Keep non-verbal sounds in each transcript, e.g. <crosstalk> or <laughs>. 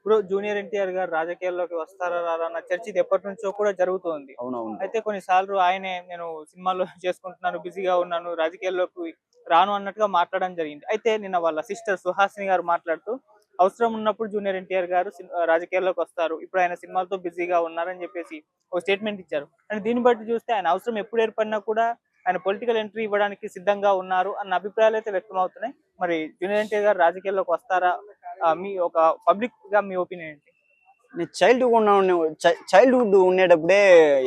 ఇప్పుడు జూనియర్ ఎన్టీఆర్ గారు రాజకీయాల్లోకి వస్తారా రారా అన్న చర్చ ఇది ఎప్పటి నుంచో కూడా జరుగుతోంది. అయితే కొన్నిసార్లు ఆయనే నేను సినిమాలో <laughs> చేసుకుంటున్నాను బిజీగా ఉన్నాను రాజకీయాల్లోకి రాను అన్నట్టుగా మాట్లాడడం జరిగింది. అయితే నిన్న వాళ్ళ సిస్టర్ సుహాసిని గారు మాట్లాడుతూ అవసరం ఉన్నప్పుడు జూనియర్ ఎన్టీఆర్ గారు రాజకీయాల్లోకి వస్తారు. ఇప్పుడు ఆయన సినిమాలతో బిజీగా ఉన్నారని చెప్పేసి ఒక స్టేట్మెంట్ ఇచ్చారు. అండ్ దీన్ని బట్టి చూస్తే ఆయన అవసరం ఎప్పుడు ఏర్పడినా కూడా ఆయన పొలిటికల్ ఎంట్రీ ఇవ్వడానికి సిద్ధంగా ఉన్నారు అన్న అభిప్రాయాలు అయితే వ్యక్తం అవుతున్నాయి మరి జూనియర్ ఎన్టీఆర్ గారు రాజకీయాల్లోకి వస్తారా మీ ఒక పబ్లిక్గా మీ ఒపీనియన్ ఏంటి? నేను చైల్డ్హుడ్ ఉన్న చైల్డ్హుడ్ ఉండేటప్పుడే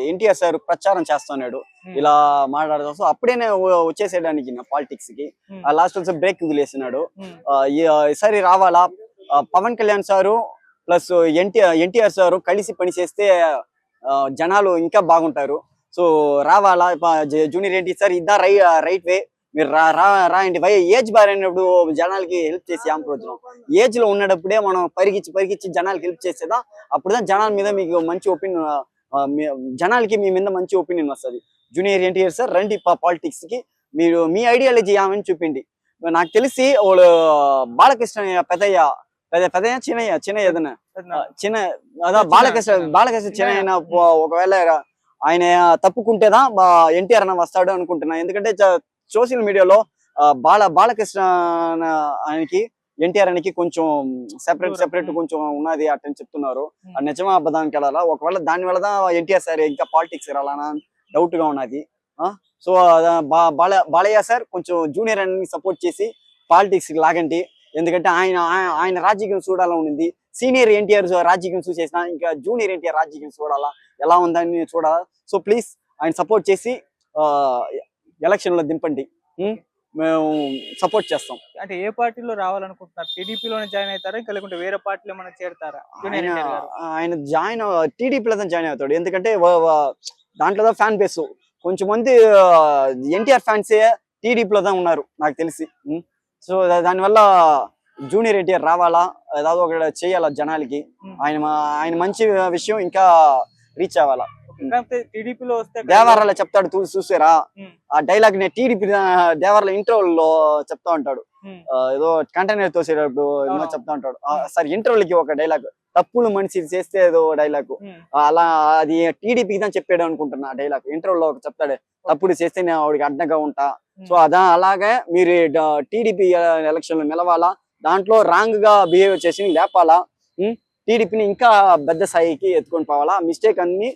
ఎన్టీఆర్ సార్ ప్రచారం చేస్తున్నాడు. Hmm. ఇలా మాట్లాడుతూ సో అప్పుడేనే వ- వచ్చేసేయడానికి నా పాలిటిక్స్కి. లాస్ట్ వచ్చి బ్రేక్ వదిలేసినాడు ఈసారి రావాలా? Pawan Kalyan sir plus NTR NTR sir కలిసి పనిచేస్తే ఆ, జనాలు ఇంకా బాగుంటారు. సో రావాలా? జూనియర్ ఎన్టీ సార్ ఇద్దా రై రైట్ వే? మీరు రా రా రాయండి. వై ఏజ్ బార్ అయినప్పుడు జనాలకి హెల్ప్ చేసి ప్రయోజనం ఏజ్లో ఉన్నప్పుడే మనం పరిగిచ్చి పరిగిచ్చి జనాలకి హెల్ప్ చేసేదా? అప్పుడుదా జనాల మీద మీకు మంచి ఒపీనియన్ జనాలకి మీ మీద మంచి ఒపీనియన్ వస్తుంది. Junior NTR sir? రండి పాలిటిక్స్కి. మీరు మీ ఐడియాలజీ ఏమని చూపిండి. నాకు తెలిసి వాళ్ళు బాలకృష్ణ పెద్దయ్య పెద్ద పెద్దయ్య చిన్నయ్య చిన్నయ్య ఏదైనా? ఆ, చిన్న అదా బాలకృష్ణ. బాలకృష్ణ చిన్నయ్య. పో- ఒకవేళ ఆయన తప్పుకుంటేదా ఎన్టీఆర్ అన్న వస్తాడు అనుకుంటున్నా. ఎందుకంటే సోషల్ మీడియాలో బాల బాలకృష్ణ ఆయనకి ఎన్టీఆర్ అనికి కొంచెం సెపరేట్. సెపరేట్. కొంచెం ఉన్నది అట్టని చెప్తున్నారు. నిజమా అబద్ధానికి వెళ్ళాలా? ఒకవేళ దాని వల్ల ఎన్టీఆర్ సార్ ఇంకా పాలిటిక్స్ రావాలనా డౌట్గా ఉన్నది. సో బాల బాలయ్య సార్ కొంచెం జూనియర్ అని సపోర్ట్ చేసి పాలిటిక్స్ లాగండి. ఎందుకంటే ఆయన ఆయన- ఆయన రాజకీయం చూడాలని ఉంది సీనియర్ ఎన్టీఆర్ రాజకీయం చూసేసిన ఇంకా జూనియర్ ఎన్టీఆర్ రాజకీయం చూడాలా? ఎలా ఉందని చూడాలా? సో ప్లీజ్ ఆయన సపోర్ట్ చేసి ఎలక్షన్లో దింపండి? మేము సపోర్ట్ చేస్తాం. అంటే ఏ పార్టీలో రావాలనుకుంటున్నారు? టీడీపీలోనే జాయిన్ అవుతారా? ఇంకా లేకుంటే వేరే పార్టీలో ఏమైనా చేరతారా? ఆయన జాయిన్ టీడీపీలో జాయిన్ అవుతాడు. ఎందుకంటే దాంట్లో ఫ్యాన్ బేస్ కొంచెం మంది ఎన్టీఆర్ ఫ్యాన్సే టీడీపీలో ఉన్నారు నాకు తెలిసి? సో దా- దానివల్ల జూనియర్ ఎన్టీఆర్ రావాలా? ఏదో ఒకటి చేయాలా జనాలకి. ఆయన ఆయన మంచి విషయం ఇంకా రీచ్ అవ్వాలా? కాకపోతే టీడీపీలో వస్తే దేవారాలో చెప్తాడు చూసారా. ఆ డైలాగ్ నేను టీడీపీ దేవారాల ఇంటర్వ్యూలో చెప్తా ఉంటాడు. ఏదో కంటైనర్ తోసేటప్పుడు అవును. చెప్తా ఉంటాడు. సార్ ఇంటర్వ్యూలకి ఒక డైలాగ్ తప్పులు మనిషి చేస్తే ఏదో డైలాగ్. అలా అది టీడీపీకి தான் చెప్పాడు అనుకుంటున్నా డైలాగ్ ఇంటర్వ్యూలో ఒక చెప్తాడు తప్పుడు చేస్తే నేను ఆవిడకి అడ్డంగా ఉంటా. సో అదా అలాగే మీరు టీడీపీ ఎలక్షన్లో నిలవాలా? దాంట్లో రాంగ్గా బిహేవ్ చేసి లేపాలా? టీడీపీని ఇంకా పెద్ద స్థాయికి ఎత్తుకొని పోవాలా? మిస్టేక్ అన్ని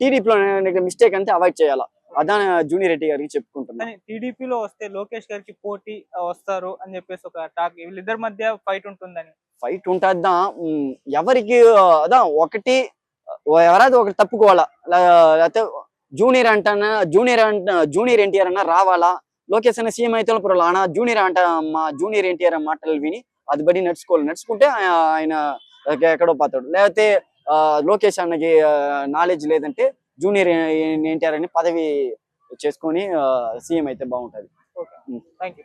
టీడీపీలో మిస్టేక్ అంతే అవాయిడ్ చేయాలా? అదా జూనియర్ రెడ్డి గారికి చెప్పుకుంటున్నా. కానీ టీడీపీలో వస్తే లోకేష్ గారికి పోటీ వస్తారు అని చెప్పేసి ఒక టాక్ వీళ్ళిద్దరి మధ్య ఫైట్ ఉంటుందని. ఫైట్ ఉంటుందా ఎవరికి అదా ఒకటి ఆ, ఎవరైతే ఒకటి తప్పుకోవాలా? లేకపోతే జూనియర్ అంటానా జూనియర్ అంట జూనియర్ ఎన్టీఆర్ అన్న రావాలా? లోకేష్ అన్న సీఎం అయితే పర్వాలా జూనియర్ అంట మా జూనియర్ ఎన్టీఆర్ మాటలు విని అది బడి నడుచుకోవాలి. నడుచుకుంటే ఆయన ఎక్క- ఎక్కడో పోతాడు. లేకపోతే లోకేష్ అన్నకి నాలెడ్జ్ లేదంటే జూనియర్ ఎన్టీఆర్ అని పదవి చేసుకొని సీఎం అయితే బాగుంటది. Thank you